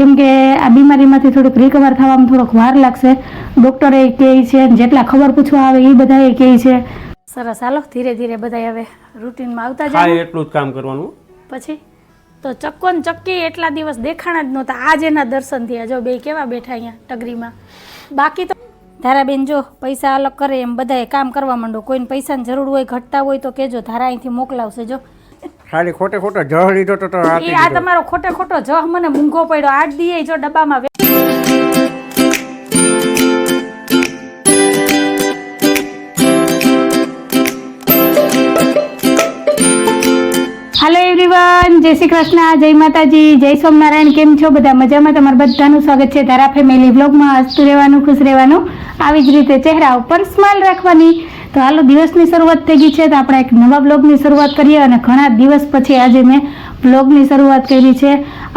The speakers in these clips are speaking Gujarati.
કેમ કે આ બીમારીમાંથી થોડુંક રિકવર થવામાં થોડોક વાર લાગશે. ડૉક્ટરે કહે છે જેટલા ખબર પૂછવા આવે એ બધા એ કહે છે. સરસ હાલો ધીરે ધીરે બધા હવે રૂટીનમાં આવતા જાય એટલું જ કામ કરવાનું. પછી? તો ચક્કો ને ચક્કી એટલા દિવસ દેખાણા જ નહોતા. આજ એના દર્શન થયા. જો બે કેવા બેઠા અહીંયા ટગરીમાં. બાકી તો ધારાબેન જો પૈસા અલગ કરે એમ બધાએ કામ કરવા માંડો. કોઈને પૈસાની જરૂર હોય ઘટતા હોય તો કહેજો ધારા અહીંથી મોકલાવશે જો. ખાલી ખોટે ખોટો જહ લીધો તો એ આ તમારો ખોટે ખોટો જહ મને મૂંઘો પડ્યો. આઠ દીએ જો ડબ્બામાં વે- હાલો એવરીવન જય શ્રી કૃષ્ણ જય માતાજી જય સોમનારાયણ કેમ છો બધા? મજામાં? તમારું બધાનું સ્વાગત છે ધારા ફેમિલી વ્લોગમાં. હસતું રહેવાનું ખુશ રહેવાનું. આવી જ રીતે ચહેરા ઉપર સ્માઇલ રાખવાની. તો હાલો દિવસની શરૂઆત થઈ ગઈ છે તો આપણે એક નવા બ્લોગની શરૂઆત કરીએ અને ઘણા દિવસ પછી આજે મેં બ્લોગની શરૂઆત કરી છે.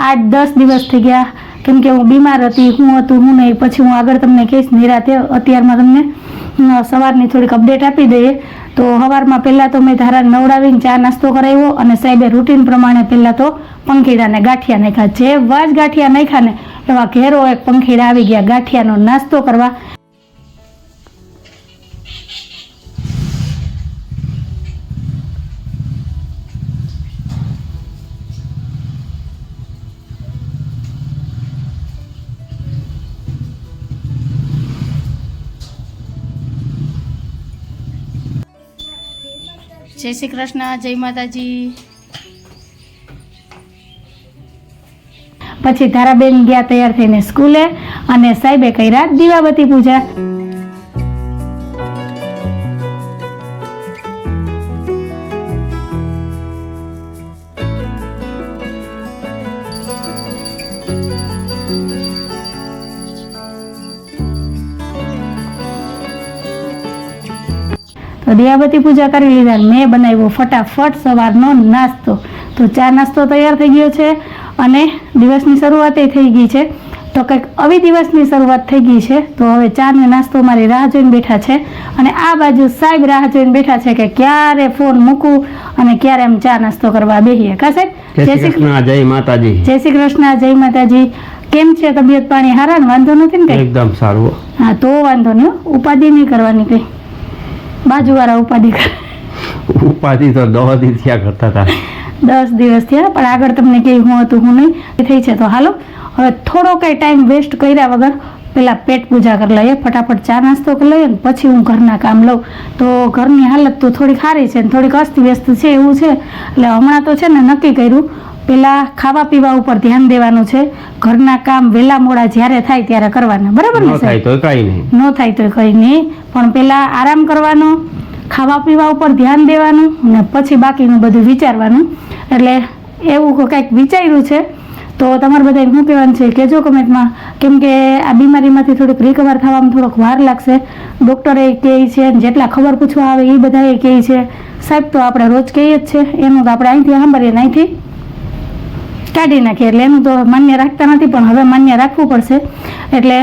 આઠ દસ દિવસ થઈ ગયા. કેમ કે હું બીમાર હતી, હું હતું, હું નહીં. પછી હું આગળ તમને કહીશ, નિરાતે અત્યારમાં તમને સવારની થોડીક અપડેટ આપી દઈએ. તો સવારમાં પહેલાં તો મેં ધારા નવડાવીને ચા નાસ્તો કરાવ્યો અને સાહેબે રૂટીન પ્રમાણે પહેલાં તો પંખીડાને ગાંઠિયા નાખ્યા. જે વાજ ગાંઠિયા નાખ્યા ને એવા ઘેરો એક પંખીડા આવી ગયા ગાંઠિયાનો નાસ્તો કરવા. જય શ્રી કૃષ્ણ, જય માતાજી. પછી તારાબેન ગયા તૈયાર થઈને સ્કૂલે અને સાહેબે કર્યા દીવાબત્તી પૂજા. દિયાબતી પૂજા કરી લીધા મેં બનાવ્યો ફટાફટ સવારનો નાસ્તો. તો ચા નાસ્તો તૈયાર થઈ ગયો છે અને દિવસની શરૂઆત થઈ ગઈ છે. તો કંઈક આવી દિવસની શરૂઆત થઈ ગઈ છે. તો હવે ચાને નાસ્તો મારી રાહ જોઈને બેઠા છે. અને આ બાજુ સાહેબ રાહ જોઈને બેઠા છે કે ક્યારે ફોન મૂકું અને ક્યારે એમ ચા નાસ્તો કરવા બેહીએ. કા સાહેબ? જય શ્રી કૃષ્ણ જય માતાજી. જય શ્રી કૃષ્ણ જય માતાજી. કેમ છે તબિયત પાણી હારા ને વાંધો નથી ને એકદમ સારું. હા તો વાંધો નહીં ઉપાધિ નહીં કરવાની કંઈ. બાજુવાળા ઉપાધિ ઉપાધિ તો દોહદી થયા કરતા હતા દસ દિવસ થયા પણ આગળ તમને કે હું હતું હું નહીં. થઈ છે તો હાલો. હવે થોડો કંઈ ટાઈમ વેસ્ટ કર્યા વગર પહેલાં પેટ પૂજા કરી લઈએ ફટાફટ ચા નાસ્તો કરી લઈએ ને પછી હું ઘરના કામ લઉં. તો ઘરની હાલત તો થોડી સારી છે ને થોડીક અસ્તવ્યસ્ત છે એવું છે. એટલે હમણાં તો છે ને નક્કી કર્યું પહેલાં ખાવા પીવા ઉપર ધ્યાન દેવાનું છે. ઘરના કામ વહેલા મોડા જ્યારે થાય ત્યારે કરવાના. બરાબર ને સાહેબ? ન થાય તો કંઈ નહીં. પણ પહેલાં આરામ કરવાનો ખાવા પીવા ઉપર ધ્યાન દેવાનું અને પછી બાકીનું બધું વિચારવાનું. એટલે એવું કંઈક વિચાર્યું છે તો તમારે બધા શું કહેવાનું છે? કહેજો કમેન્ટમાં. કેમ કે આ બીમારીમાંથી થોડુંક રિકવર થવામાં થોડોક વાર લાગશે. ડૉક્ટરે કહે છે જેટલા ખબર પૂછવા આવે એ બધા એ કહે છે. સાહેબ તો આપણે રોજ કહીએ જ છે. એનું તો આપણે અહીંથી સાંભળીએ અહીંથી. કાઢી નાખીએ એટલે એનું તો માન્ય રાખતા નથી, પણ હવે માન્ય રાખવું પડશે. એટલે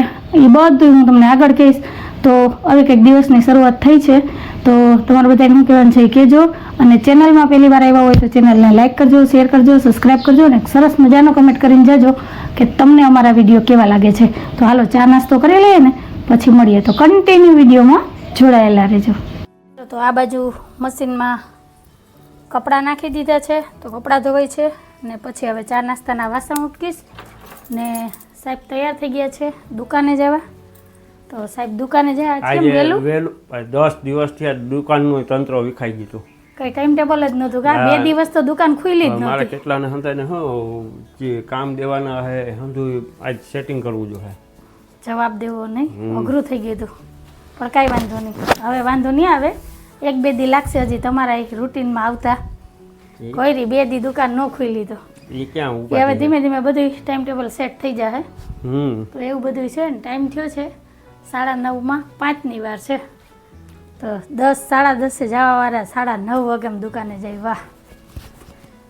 એ બધું હું તમને આગળ કહીશ. તો હવે કંઈક દિવસની શરૂઆત થઈ છે. તો તમારે બધા શું કહેવાનું છે એ કહેજો. અને ચેનલમાં પહેલી વાર આવ્યા હોય તો ચેનલને લાઇક કરજો, શેર કરજો સબસ્ક્રાઈબ કરજો અને સરસ મજાનો કમેન્ટ કરીને જજો કે તમને અમારા વીડિયો કેવા લાગે છે. તો હાલો, ચા નાસ્તો કરી લઈએ ને, પછી મળીએ. તો કન્ટિન્યુ વિડીયોમાં જોડાયેલા રહેજો. તો આ બાજુ મશીનમાં કપડાં નાખી દીધા છે. તો કપડાં ધોવાય છે. ને પછી હવે ચા નાસ્તાના વાસણ ઉટકીશ. ને સાહેબ તૈયાર થઈ ગયા છે દુકાને જવા. તો સાહેબ દુકાને જાય આજે વહેલું? વહેલું દસ દિવસથી આ દુકાનનું તંત્ર વિખાઈ ગયું કઈ ટાઈમ ટેબલ જ નહોતું કા? બે દિવસ તો દુકાન ખુલી જ મારે નહોતી. કેટલાને હંતાને હો જે કામ દેવાના હે હંધુ આજ સેટિંગ કરવું જોઈએ. જવાબ દેવો નહીં. અઘરું થઈ ગયું હતું. પણ કાંઈ વાંધો નહીં. હવે વાંધો નહીં આવે. એક બે દી લાગશે હજી તમારા એક રૂટીનમાં આવતા. કોઈ રી બે દી દુકાન નો ખુલી તો એ ક્યાં ઉપર હવે ધીમે ધીમે બધું ટાઈમ ટેબલ સેટ થઈ જાય હમ. તો એવું બધું છે ને ટાઈમ થયો છે. સાડા નવમાં પાંચની વાર છે. તો દસ સાડા દસે જવાવાળા સાડા નવ વાગ્યામાં દુકાને જાય. વાહ.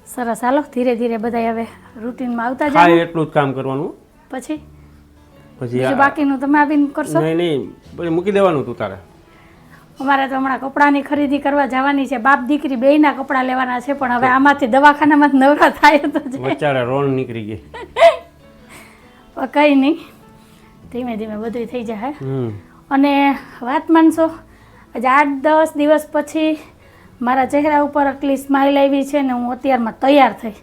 સરસ. હાલો ધીરે ધીરે બધા હવે રૂટીનમાં આવતા જાય એટલું જ કામ કરવાનું? પછી? પછી બાકીનું તમે આવીને કરશો? નહીં નહીં. મૂકી દેવાનું તું તારે. અમારે તો હમણાં કપડાની ખરીદી કરવા જવાની છે. બાપ દીકરી બેયના કપડાં લેવાના છે પણ હવે આમાંથી દવાખાનામાં નવરા થાય તો છે વચારે રોણ નીકળી ગઈ. કંઈ નહીં. ધીમે ધીમે બધું થઈ જાય. અને વાત માનશો? આજે આઠ દસ દિવસ પછી મારા ચહેરા ઉપર આટલી સ્માઇલ આવી છે ને હું અત્યારમાં તૈયાર થઈ.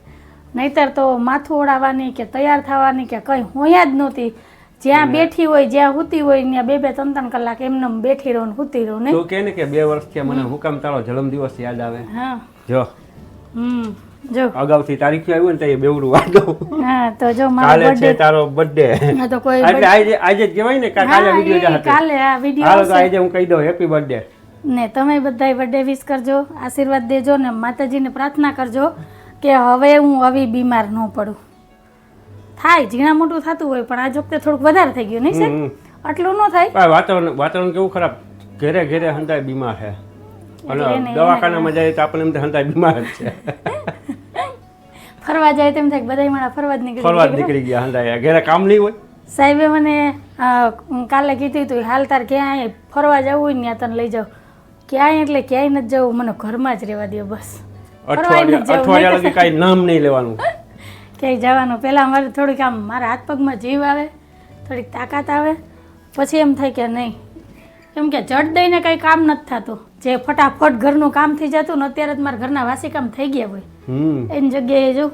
નહીતર તો માથું ઓળાવવાની કે તૈયાર થવાની કે કંઈ હોયા જ નહોતી. જ્યાં બેઠી હોય જ્યાં હુતી હોય ત્યાં બે બે ત્રણ ત્રણ કલાક એમને બેઠી રહો ને સૂતી રહું ને. તું કે ને કે બે વર્ષથી મને હું કામ જન્મ દિવસ યાદ આવે. હા. જો. હમ. જો. અગાઉથી તારીખ આવ્યું ને તો એ બેવડું વાંધો હા તો જો મારો છે બર્થડે તારો બર્થડે તો કોઈ એટલે આજે આજે જ કહેવાય ને કાલે વિડિયો વીડિયો જાતે કાલે આ વીડિયો હાલો તો આજે હું કહી દઉં હેપી બર્થડે ને તમે બધાય બર્થડે વિશ કરજો આશીર્વાદ દેજો ને માતાજીને પ્રાર્થના કરજો કે હવે હું આવી બીમાર ન પડું. થાય ઝીણા મોટું થતું હોય પણ આજ વખતે થોડુંક વધારે થઈ ગયું નહીં. સર આટલું ન થાય. વાતાવરણ વાતાવરણ કેવું ખરાબ? ઘેરે ઘેરે હંતાય બીમાર છે. અને દવાખાનામાં જાય તો આપણને એમ તો હંતાય બીમાર છે. ફરવા જાય તેમ થાય કે બધાય મારા ફરવા જ નીકળી ફરવા જ નીકળી ગયા હંતાય ઘેરે કામ નહીં હોય. સાહેબે મને કાલે કીધું હતું હાલ તાર ક્યાંય ફરવા જવું હોય ને ત્યાં તને લઈ જાઉં ક્યાંય એટલે ક્યાંય નથી જવું મને ઘરમાં જ રહેવા દો બસ. અઠવાડિયા અઠવાડિયા લગી કાંઈ નામ નહીં લેવાનું. ક્યાંય જવાનું. પહેલાં મારે થોડુંક આમ મારા હાથ પગમાં જીવ આવે થોડીક તાકાત આવે પછી એમ થાય કે નહીં. કેમ કે જડ દઈને કંઈ કામ નથી થતું. જે ફટાફટ ઘરનું કામ થઈ જતું ને અત્યારે જ મારા ઘરના વાસી કામ થઈ ગયા હોય. હમ. એની જગ્યાએ જો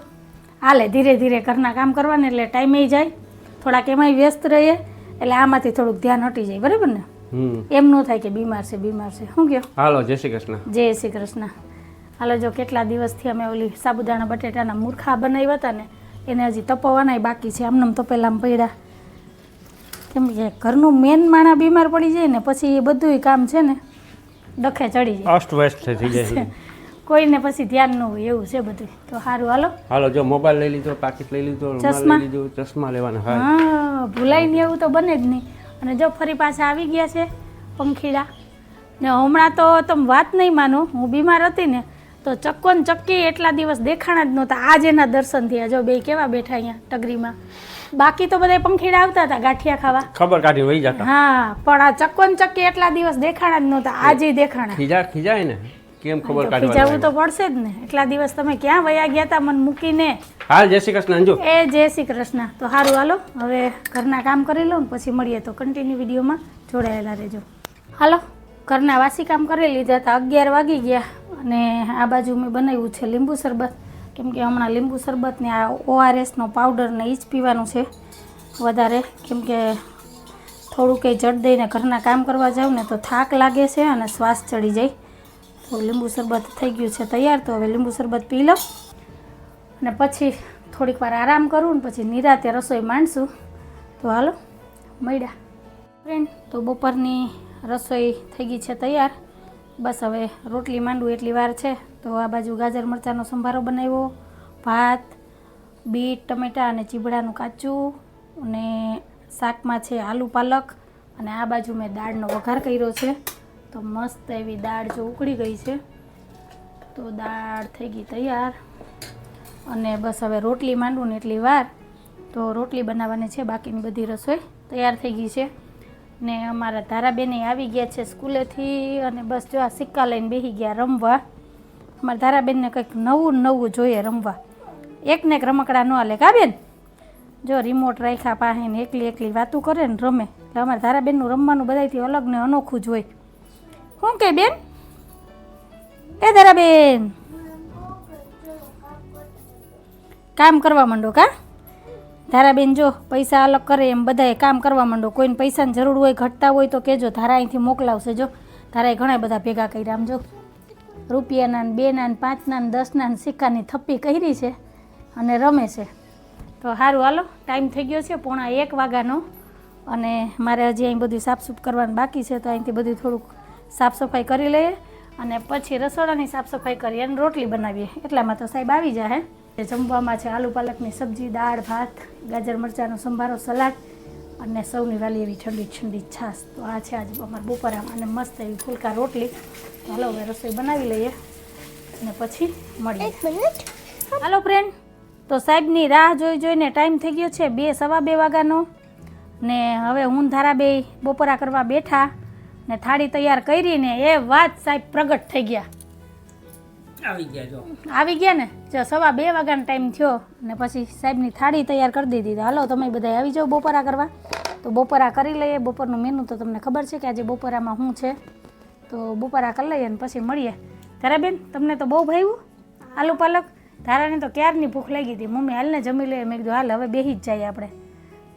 હાલે ધીરે ધીરે ઘરના કામ કરવાને એટલે ટાઈમે જાય. થોડાક એમાંય વ્યસ્ત રહીએ એટલે આમાંથી થોડુંક ધ્યાન હટી જાય. બરાબર ને? એમ ન થાય કે બીમાર છે બીમાર છે. શું કહો? હાલો જય શ્રી કૃષ્ણ. જય શ્રી કૃષ્ણ. હાલો જો કેટલા દિવસથી અમે ઓલી સાબુદાણા બટેટાના મૂર્ખા બનાવ્યા હતા ને એને હજી તપવાના બાકી છે. આમને તો પહેલાં પડ્યા. કેમ કે ઘરનું મેન માણા બીમાર પડી જાય ને પછી એ બધું કામ છે ને ડખે ચડી જાય. થઈ જાય કોઈને પછી ધ્યાન ન હોય એવું છે બધું તો સારું હાલો. હાલો જો મોબાઈલ લઈ લીધો પાકીટ લઈ લીધો ચશ્મા? લઈ લીધો ચશ્મા લેવાના હા ભૂલાય નહીં એવું તો બને જ નહીં. અને જો ફરી પાછા આવી ગયા છે પંખીડા. ને હમણાં તો તમે વાત નહીં માનો હું બીમાર હતી ને તો ચક્કો ને ચક્કી એટલા દિવસ દેખાણા જ નહોતા. આજ એના દર્શન થયા. જો બે કેવા બેઠા અહીંયા ટગરીમાં. બાકી તો બધા પંખીડા આવતા હતા ગાંઠિયા ખાવા. ખબર કાઢી વહી જતા. હા પણ આ ચક્કો ને ચક્કી એટલા દિવસ દેખાણા જ નહોતા. આજે દેખાણા. ખીજા ખીજાય ને? કેમ ખબર તો ખીજાવું તો પડશે જ ને. એટલા દિવસ તમે ક્યાં વયા ગયા હતા મન મૂકીને? હા જય શ્રી કૃષ્ણ અંજુ. એ જય શ્રી કૃષ્ણ. તો સારું હાલો. હવે ઘરના કામ કરી લઉં ને પછી મળીએ. તો કન્ટિન્યુ વિડીયોમાં જોડાયેલા રહેજો. હાલો ઘરના વાસી કામ કરી લીધા હતા અગિયાર વાગી ગયા. અને આ બાજુ મેં બનાવ્યું છે લીંબુ શરબત. કેમ કે હમણાં લીંબુ શરબતને આ ઓઆરએસનો પાવડર ને એ જ પીવાનું છે વધારે. કેમ કે થોડું કંઈ જડ દઈને ઘરના કામ કરવા જાઉં ને તો થાક લાગે છે અને શ્વાસ ચડી જાય. તો લીંબુ શરબત થઈ ગયું છે તૈયાર, તો હવે લીંબુ શરબત પી લઉં. અને પછી થોડીક વાર આરામ કરું ને પછી નિરાતે રસોઈ માંડશું. તો હાલો, મળ્યા. ફ્રેન્ડ તો બપોરની રસોઈ થઈ ગઈ છે તૈયાર. બસ હવે રોટલી માંડવું એટલી વાર છે. તો આ બાજુ ગાજર મરચાંનો સંભારો બનાવ્યો. ભાત, બીટ, ટમેટાં અને ચીબડાનું કાચું અને શાકમાં છે આલુ પાલક અને આ બાજુ મેં દાળનો વઘાર કર્યો છે. તો મસ્ત એવી દાળ જો ઉકળી ગઈ છે. તો દાળ થઈ ગઈ તૈયાર. અને બસ હવે રોટલી માંડવું ને એટલી વાર. તો રોટલી બનાવવાની છે બાકીની બધી રસોઈ. તૈયાર થઈ ગઈ છે. ને અમારા ધારાબેને આવી ગયા છે સ્કૂલેથી અને બસ જો આ સિક્કા લઈને બેસી ગયા રમવા. અમારા ધારાબેનને કંઈક નવું નવું જોઈએ રમવા. એકને એક રમકડા ન હાલે કા બેન? જો રિમોટ રાખ્યા પાસે ને એકલી એકલી વાતું કરે ને રમે. એટલે અમારા ધારાબેનનું રમવાનું બધાયથી અલગ ને અનોખું જ હોય. શું કે બેન? એ ધારાબેન! કામ કરવા માંડો કા? ધારાબેન, જો પૈસા અલગ કરે એમ બધાએ કામ કરવા માંડો, કોઈને પૈસાની જરૂર હોય, ઘટતા હોય તો કહેજો, ધારા અહીંથી મોકલાવશે, જો. ધારાએ ઘણા બધા ભેગા કર્યા આમ જો. રૂપિયાના બેના પાંચના દસના સિક્કાની થપ્પી કરી છે અને રમે છે. તો સારું હાલો, ટાઈમ થઈ ગયો છે, પોણા એક વાગ્યાનો. અને મારે હજી અહીં બધું સાફસૂફ કરવાનું બાકી છે, તો અહીંથી બધું થોડુંક સાફ સફાઈ કરી લઈએ અને પછી રસોડાની સાફ સફાઈ કરીએ અને રોટલી બનાવીએ. એટલામાં તો સાહેબ આવી જાય જમવામાં છે આલુ પાલકની સબ્જી દાળ ભાત ગાજર મરચાંનો સંભારો સલાડ અને સૌની વાલી એવી ઠંડી ઠંડી છાશ. તો આ છે આજે અમારા બપોરામાં અને મસ્ત એવી ફુલકા રોટલી. તો હાલો હવે રસોઈ બનાવી લઈએ અને પછી મળીએ. હાલો ફ્રેન્ડ તો સાહેબની રાહ જોઈ જોઈને ટાઈમ થઈ ગયો છે બે સવા બે વાગ્યાનો. ને હવે હું ધારા બે બપોરા કરવા બેઠા ને થાળી તૈયાર કરીને એ વાત સાહેબ પ્રગટ થઈ ગયા. આવી ગયા જો. આવી ગયા ને? જો સવા બે વાગ્યાનો ટાઈમ થયો ને પછી સાહેબની થાળી તૈયાર કરી દીધી. તો હાલો તમે બધા આવી જાઓ બપોરા કરવા. તો બપોરા કરી લઈએ. બપોરનું મેનુ તો તમને ખબર છે કે આજે બપોરામાં શું છે. તો બપોરા કરી લઈએ ને પછી મળીએ. તારા બેન તમને તો બહુ ભાવ્યું આલુ પાલક. તારાને તો ક્યારની ભૂખ લાગી હતી? મમ્મી હાલને જમી લઈએ મેં કીધું હાલ હવે બેસી જ જઈએ આપણે.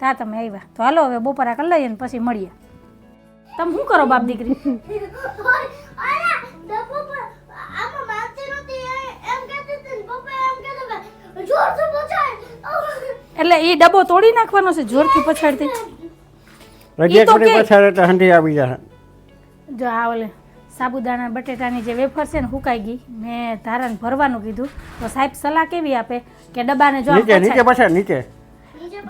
તા તમે આવ્યા. તો હાલો હવે બપોરા કરી લઈએ ને પછી મળીએ. તમે શું કરો બાપ દીકરી અરે ડબ્બો પર આમાં મારતી નહોતી એ એમ કહેતી હતી ને પપ્પા એમ કહેતા કે જોરથી પછાડ એટલે એ ડબ્બો તોડી નાખવાનો છે જોરથી પછાડતી હજી ઈ તો એક ફરી કે- પછાડે તો હંધી આવી જાય જો આ ઓલે સાબુદાણા બટેટાની જે વેફર છે ને હુકાઈ ગઈ મેં ધારણ ભરવાનું કીધું. તો સાહેબ સલાહ કેવી આપે? કે ડબ્બાને જો નીચે નીચે પછાડ- નીચે.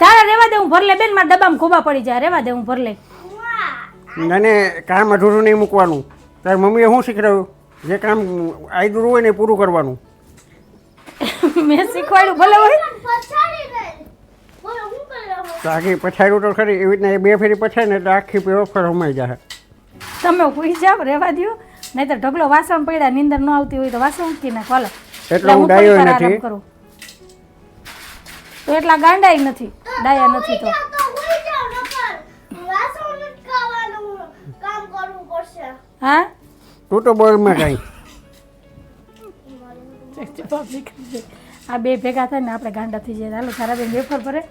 ધારા રેવા દે હું ભરલે બેન મારા ડબ્બામાં ખોબા પડી જાય રેવા દે હું ભરલે કામ અધૂરું નહીં મૂકવાનું. તારી મમ્મીએ શું શીખડાવ્યું? જે કામ આયદું હોય ને પૂરું કરવાનું. મેં શીખવાડ્યું ભલે હોય. પછાડી ગઈ બોલો હું કરી રહ્યો તો પછાડ્યું તો ખરી એવી રીતના એ બે ફેરી પછાય ને એટલે આખી વેફર રમાઈ જાય તમે પૂછી જાવ રેવા દો નહીં તો ઢગલો વાસણ પડ્યા નીંદર ન આવતી હોય તો વાસણ ઉઠી નાખો હાલો. એટલો હું ડાયો નથી. તો એટલા ગાંડાય નથી ડાયા નથી તો. તો હોઈ જાવ નકર વાસણ ઉટકાવવાનું કામ કરવું પડશે. હા? તું તો બોલમાં કાંઈ. આ બે ભેગા થાય ને આપણે ગાંડા થઈ જાય હાલો તારા બેન વેફર ભરે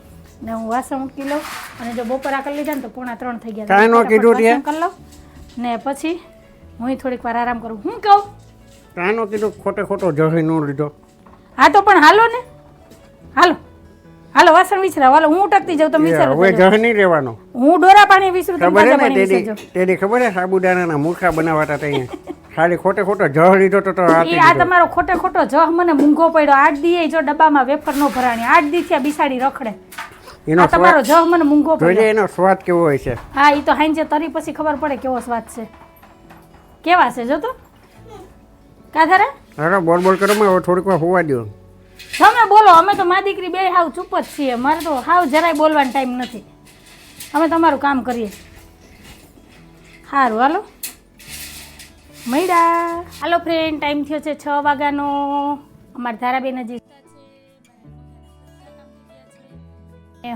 ને હું વાસણ ઉટકી લઉં અને જો બપોરા કરી લીધા ને તો પોણા ત્રણ થઈ ગયા? વાસણ કરી લઉં ને પછી હું થોડીક વાર આરામ કરું. હું કહું? કાનો કીધું? ખોટે ખોટો જહી નો લીધો. હા તો પણ હાલો ને. હાલો. હાલો વાસણ વિસરા હાલો હું ઉટકતી જાઉં તમે વિસરો હવે. જહ નહીં રહેવાનો. હું ડોરા પાણી વિસરું તમે ખબર પાણી તેડી તેડી ખબર છે સાબુદાણાના મૂર્ખા બનાવાતા અહીંયા. ખાલી ખોટે ખોટો જહ લીધો તો એ આ તમારો ખોટે ખોટો જહ મને મૂંઘો પડ્યો. આઠ દીએ જો ડબ્બામાં વેફર નો ભરાણી. આઠ દી થયા બિસાડી રખડે. એનો તમારો જહ મને મૂંઘો પડ્યો. એનો સ્વાદ કેવો હોય છે. હા એ તો હાંજે તરી પછી ખબર પડે કેવો સ્વાદ છે. કેવા છે જો તો? કા થારે અરે બોલ બોલ કરો માં થોડીક વાર હોવા દો તમે બોલો, અમે તો મા દીકરી બે હાવ ચૂપ જ છીએ. મારે તો હાવ જરાય બોલવાનો ટાઈમ નથી. અમે તમારું કામ કરીએ. સારું હાલો. મૈડા હાલો ફ્રેન્ડ ટાઈમ થયો છે છ વાગ્યાનો. અમારા ધારાબેન હજી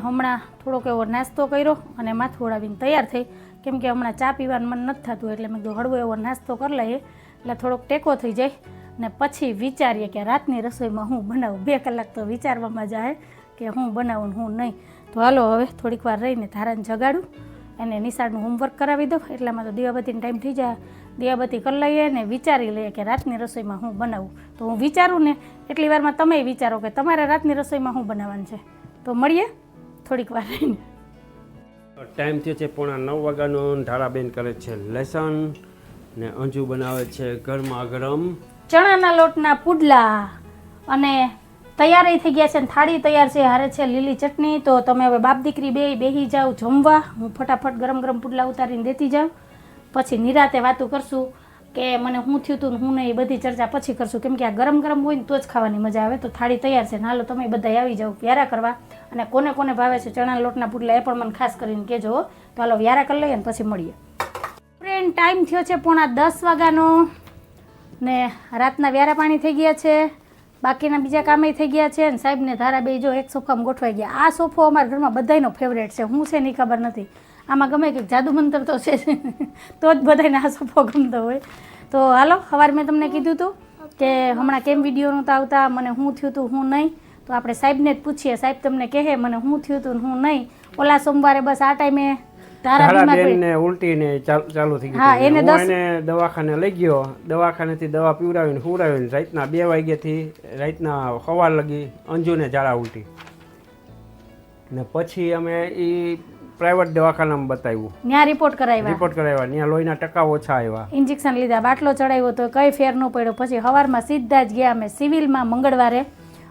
હમણાં થોડોક એવો નાસ્તો કર્યો અને માથું ઉડાવીને તૈયાર થઈ. કેમ કે હમણાં ચા પીવાનું મન નથી થતું, એટલે મેં કીધું હળવો એવો નાસ્તો કરી લઈએ. એટલે થોડોક ટેકો થઈ જાય. ને પછી વિચારીએ કે રાતની રસોઈમાં હું બનાવું? બે કલાક તો વિચારવામાં જાય કે હું બનાવું હું નહીં. તો હાલો હવે થોડીક વાર રહીને ધારાને જગાડું એને નિશાળનું હોમવર્ક કરાવી દઉં. એટલામાં તો દિવાબત્તીનો ટાઈમ થઈ જાય. દિવાબત્તી કરી લઈએ ને વિચારી લઈએ કે રાતની રસોઈમાં હું બનાવું. તો હું વિચારું ને એટલી વારમાં તમે વિચારો કે તમારે રાતની રસોઈમાં હું બનાવવાનું છે. તો મળીએ થોડીક વાર રહીને. ટાઈમ થયો છે પોણા નવ વાગ્યાનો ધારાબેન કરે છે લસણ ને અંજુ બનાવે છે ગરમા ગરમ. ચણાના લોટના પુડલા અને તૈયારી થઈ ગયા છે ને થાળી તૈયાર છે, હારે છે લીલી ચટણી. તો તમે હવે બાપ દીકરી બે બેહી જાઓ જમવા. હું ફટાફટ ગરમ ગરમ પુડલા ઉતારીને દેતી જાઉં. પછી નિરાતે વાતું કરશું કે મને શું થયું હતું હું નહીં, એ બધી ચર્ચા પછી કરશું. કેમ કે આ ગરમ ગરમ હોય ને તો જ ખાવાની મજા આવે. તો થાળી તૈયાર છે ને હાલો તમે બધા આવી જાઓ વ્યારા કરવા. અને કોને કોને ભાવે છે ચણાના લોટના પુડલા એ પણ મને ખાસ કરીને કહેજો તો હાલો વ્યારા કરી લઈએ ને પછી મળીએ. ફ્રેન્ડ ટાઈમ થયો છે પોણા દસ વાગ્યાનો. ને રાતના વ્યારા પાણી થઈ ગયા છે, બાકીના બીજા કામે થઈ ગયા છે અને સાહેબને ધારા બે જો એક સોફામાં ગોઠવાઈ ગયા. આ સોફો અમારા ઘરમાં બધાયનો ફેવરેટ છે. હું છે ને ખબર નથી. આમાં ગમે કે જાદુ મંતર તો છે તો જ બધાને આ સોફો ગમતો હોય. તો હાલો, સવારે મેં તમને કીધું હતું કે હમણાં કેમ વીડિયો નહોતા આવતા, મને શું થયું હતું હું નહીં. તો આપણે સાહેબને જ પૂછીએ. સાહેબ તમને કહે, મને શું થયું હતું હું નહીં. ઓલા સોમવારે બસ આ ટાઈમે ધારા બીમાર ધારાબેન પડી. ને ઉલટી ને ચાલ- ચાલુ થઈ ગઈ એને એને દવાખાને લઈ ગયો. દવાખાનેથી દવા પીવડાવીને હુવડાવીને રાતના બે વાગ્યાથી રાતના સવાર લગી અંજુને ઝાડા ઉલટી. ને પછી અમે એ પ્રાઇવેટ દવાખાનામાં બતાવ્યું. ત્યાં રિપોર્ટ કરાવ્યા. રિપોર્ટ કરાવ્યા. ત્યાં લોહીના ટકા ઓછા આવ્યા. ઇન્જેક્શન લીધા બાટલો ચડાવ્યો તો કઈ ફેર ન પડ્યો. પછી સવારમાં સીધા જ ગયા અમે સિવિલમાં મંગળવારે.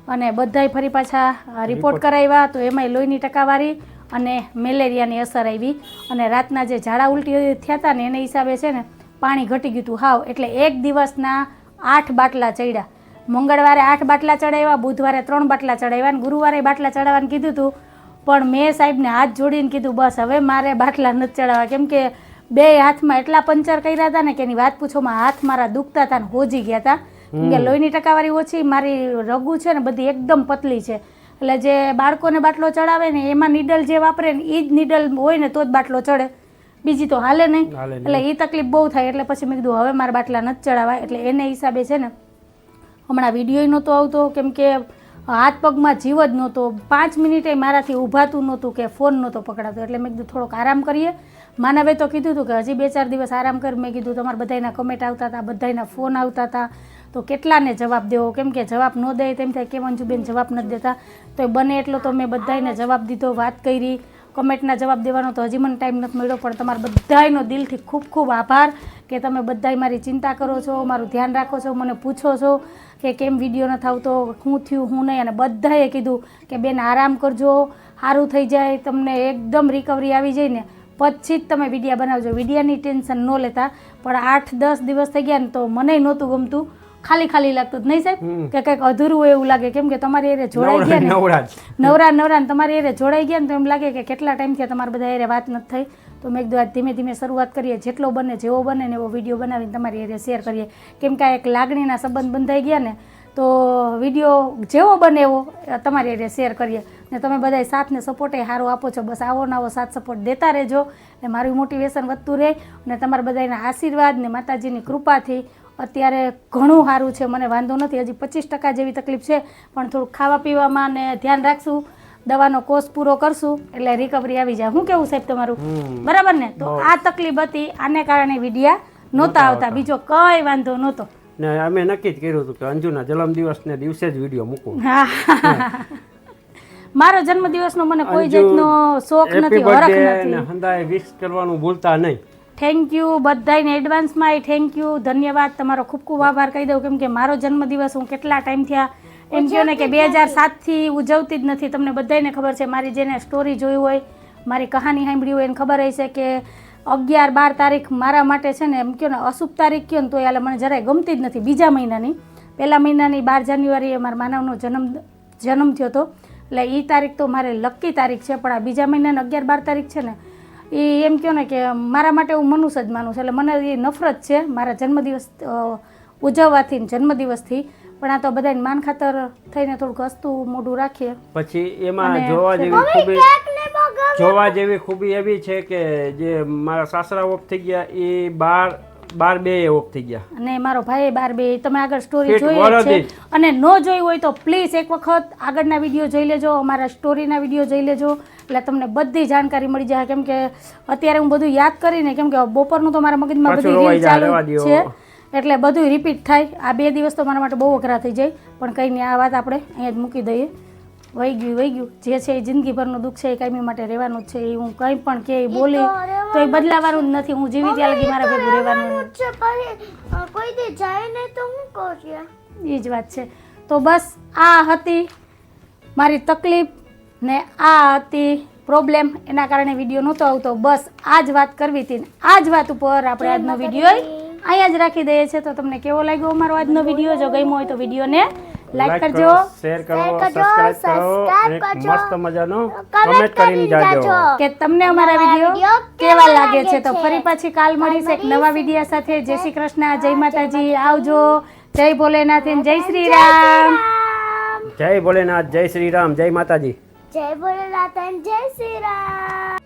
અને બધાય ફરી પાછા રિપોર્ટ કરાવ્યા તો એમાંય લોહીની ટકાવારી અને મેલેરિયાની અસર આવી અને રાતના જે ઝાડા ઉલટી થયા હતા ને એને હિસાબે છે ને પાણી ઘટી ગયું હતું. હાવ એટલે એક દિવસના આઠ બાટલા ચડ્યા. મંગળવારે આઠ બાટલા ચડાવ્યા બુધવારે ત્રણ બાટલા ચડાવ્યા અને ગુરુવારે બાટલા ચડાવવાનું કીધું હતું પણ મેં સાહેબને હાથ જોડીને કીધું બસ હવે મારે બાટલા નથી ચડાવવા. કેમ કે બે હાથમાં એટલા પંચર કર્યા હતા ને કે એની વાત પૂછોમાં હાથ મારા દુખતા હતા ને હોજી ગયા હતા. કે લોહીની ટકાવારી ઓછી મારી રગુ છે ને બધી એકદમ પતલી છે. એટલે જે બાળકોને બાટલો ચડાવે ને એમાં નીડલ જે વાપરે ને એ જ નીડલ હોય ને તો જ બાટલો ચડે. બીજી તો હાલે નહીં. એટલે એ તકલીફ બહુ થાય એટલે પછી મેં કીધું હવે મારા બાટલા નથી ચડાવાય. એટલે એને હિસાબે છે ને હમણાં વીડિયો નહોતો આવતો કેમ કે હાથ પગમાં જીવ જ નહોતો. પાંચ મિનિટે મારાથી ઊભાતું નહોતું કે ફોન નહોતો પકડાતો. એટલે મેં કીધું થોડોક આરામ કરીએ. માનવે તો કીધું હતું કે હજી બે ચાર દિવસ આરામ કર. મેં કીધું તમારા બધાના કમેન્ટ આવતા હતા બધાના ફોન આવતા હતા. તો કેટલાને જવાબ દેવો? કેમ કે જવાબ ન દે તેમ થાય કે મંજુબેન જવાબ નથી દેતા. તો એ બને એટલો તો મેં બધાને જવાબ દીધો, વાત કરી. કમેન્ટના જવાબ દેવાનો તો હજી મને ટાઈમ નથી મળ્યો, પણ તમારા બધાયનો દિલથી ખૂબ ખૂબ આભાર કે તમે બધાય મારી ચિંતા કરો છો, મારું ધ્યાન રાખો છો, મને પૂછો છો કે કેમ વીડિયો નથી આવતો હું થયું, હું નહીં, અને બધાએ કીધું કે બેન આરામ કરજો સારું થઈ જાય, તમને એકદમ રિકવરી આવી જાય ને, પછી જ તમે વિડીયા બનાવજો. વિડીયાની ટેન્શન ન લેતા. પણ આઠ દસ દિવસ થઈ ગયા ને તો મને નહોતું ગમતું. ખાલી ખાલી લાગતું નહીં સાહેબ. કે કંઈક અધૂરું હોય એવું લાગે. કેમ કે તમારી એરે જોડાઈ ગયા ને. નવરા નવરા ને તમારી એરે જોડાઈ ગયા ને તો એમ લાગે કે કેટલા ટાઈમથી તમારા બધા એરે વાત નથી થઈ. તો મેં કીધું આજ ધીમે ધીમે શરૂઆત કરીએ. જેટલો બને જેવો બને ને એવો વીડિયો બનાવીને તમારી એરે શેર કરીએ. કેમ કે આ એક લાગણીના સંબંધ બંધાઈ ગયા ને તો વીડિયો જેવો બને એવો તમારી એરે શેર કરીએ. ને તમે બધા સાથ ને સપોર્ટ સારો આપો છો. બસ આવો નવો સાથ સપોર્ટ દેતા રહેજો. ને મારું મોટિવેશન વધતું રહે. અને તમારા બધાના આશીર્વાદ ને માતાજીની કૃપાથી અત્યારે ઘણું સારું છે મને વાંધો નથી. હજી પચીસ ટકા જેવી તકલીફ છે પણ થોડુંક ખાવા પીવામાં ને ધ્યાન રાખશું. દવાનો કોર્સ પૂરો કરશું એટલે રિકવરી આવી જાય. હું કેવું સાહેબ તમારું? બરાબર ને? તો આ તકલીફ હતી આને કારણે વિડિયા નહોતા આવતા. બીજો કઈ વાંધો નહોતો. ને અમે નક્કી જ કર્યું હતું કે અંજુના જન્મદિવસને દિવસે જ વીડિયો મૂકું. મારો જન્મદિવસનો મને કોઈ જાતનો શોખ નથી હરખ નથી. હંદાએ વિશ કરવાનું ભૂલતા નહીં. થેન્ક યુ બધાને એડવાન્સમાં એ થેન્ક યુ ધન્યવાદ. તમારો ખૂબ ખૂબ આભાર. કહી દઉં કેમ કે મારો જન્મદિવસ હું કેટલા ટાઈમ થયા? એમ કહો ને કે બે હજાર સાતથી ઉજવતી જ નથી. તમને બધાને ખબર છે મારી જેને સ્ટોરી જોઈ હોય મારી કહાની સાંભળી હોય એને ખબર હશે કે અગિયાર બાર તારીખ મારા માટે છે ને એમ કહો ને અશુભ તારીખ કહો ને તો એટલે મને જરાય ગમતી જ નથી. બીજા મહિનાની. પહેલા મહિનાની બાર જાન્યુઆરીએ મારા માનવનો જન્મ જન્મ થયો હતો. એટલે એ તારીખ તો મારે લકી તારીખ છે પણ આ બીજા મહિનાની અગિયાર બાર તારીખ છે ને એ એમ કહો ને કે મારા માટે હું મનુષ્ય જ માનું છું. એટલે મને એ નફરત છે મારા જન્મદિવસ ઉજવવાથી ને જન્મદિવસથી. પણ આ તો બધાને માન ખાતર થઈને થોડુંક હસતું મોઢું રાખીએ. પછી એમાં જોવા જેવી ખૂબી. જોવા જેવી ખૂબી એવી છે કે જે મારા સાસરા ઓફ થઈ ગયા એ બાર બાર બે ઓફ થઈ ગયા. અને મારો ભાઈ બાર બે તમે આગળ સ્ટોરી જોઈ છે. અને ન જોઈ હોય તો પ્લીઝ એક વખત આગળના વીડિયો જોઈ લેજો અમારા સ્ટોરીના વીડિયો જોઈ લેજો. એટલે તમને બધી જાણકારી મળી જાય. કેમ કે અત્યારે હું બધું યાદ કરીને કેમ કે બપોરનું તો મારા મગજમાં બધી રીલ ચાલુ છે. એટલે બધું રિપીટ થાય. આ બે દિવસ તો મારા માટે બહુ અઘરા થઈ જાય. પણ કંઈ નહીં આ વાત આપણે અહીંયા જ મૂકી દઈએ. વહી ગયું વહી ગયું. જે છે એ જિંદગીભરનું દુઃખ છે એ કાયમી માટે રહેવાનું છે. એ હું કંઈ પણ કે બોલી તો એ બદલાવાનું જ નથી. હું જીવી ત્યાં લગી મારા ભેગું રહેવાનું કોઈ દી જાય તો હું એ જ વાત છે. તો બસ આ હતી મારી તકલીફ ને આ હતી પ્રોબ્લેમ એના કારણે વીડિયો નહોતો આવતો. બસ આ જ વાત કરવી હતી ને આ જ વાત ઉપર આપણે આજનો વીડિયો અહીંયા જ રાખી દઈએ છીએ. તો તમને કેવો લાગ્યો અમારો આજનો વીડિયો? જો ગમ્યો હોય તો વિડીયોને લાઈક કરજો શેર કરો સબસ્ક્રાઇબ કરો. અને મસ્ત મજાનો કમેન્ટ કરીને જાજો. કે તમને અમારા વિડિયો કેવા લાગે છે? તો ફરી પાછી કાલ મળીશ એક નવા વિડિયા સાથે. જય શ્રી કૃષ્ણ જય માતાજી. આવજો. જય ભોલેનાથ અને જય શ્રી રામ. રામ. જય ભોલેનાથ જય શ્રી રામ જય માતાજી. જય ભોલેનાથ જય શ્રી રામ.